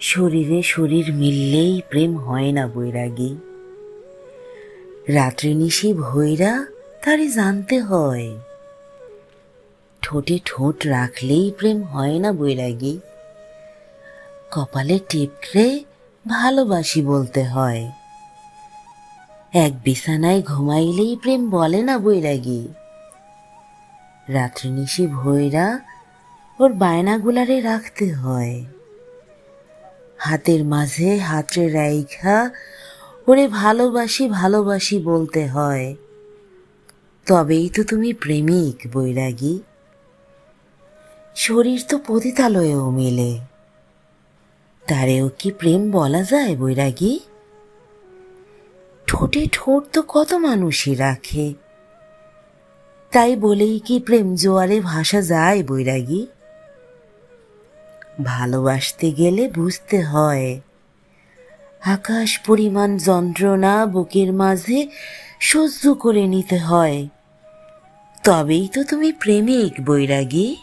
শরীরে শরীর মিললেই প্রেম হয় না বৈরাগী। রাত্রি নিশি ভৈরা তারে জানতে হয়। ঠোঁটে ঠোঁট রাখলেই প্রেম হয় না বৈরাগী। কপালে টিপড়ে ভালোবাসি বলতে হয়। এক বিছানায় ঘুমাইলেই প্রেম বলে না বৈরাগী। রাত্রি নিশি ভৈরা ওর বায়নাগুলারে রাখতে হয়। হাতের মাঝে হাতে রাইখা, ওরে ভালোবাসি ভালোবাসি বলতে হয়। তবেই তো তুমি প্রেমিক, বৈরাগী। শরীর তো পতিতালয়েও মেলে। তারেও কি প্রেম বলা যায়, বৈরাগী? ঠোঁটে ঠোঁট তো কত মানুষই রাখে। তাই বলেই কি প্রেম জোয়ারে ভাসা যায়, বৈরাগী? ভালোবাসতে গেলে বুঝতে হয়। আকাশ পরিমাণ যন্ত্রণা বুকের মাঝে সহ্য করে নিতে হয়। তবেই তো তুমি প্রেমিক, বৈরাগী।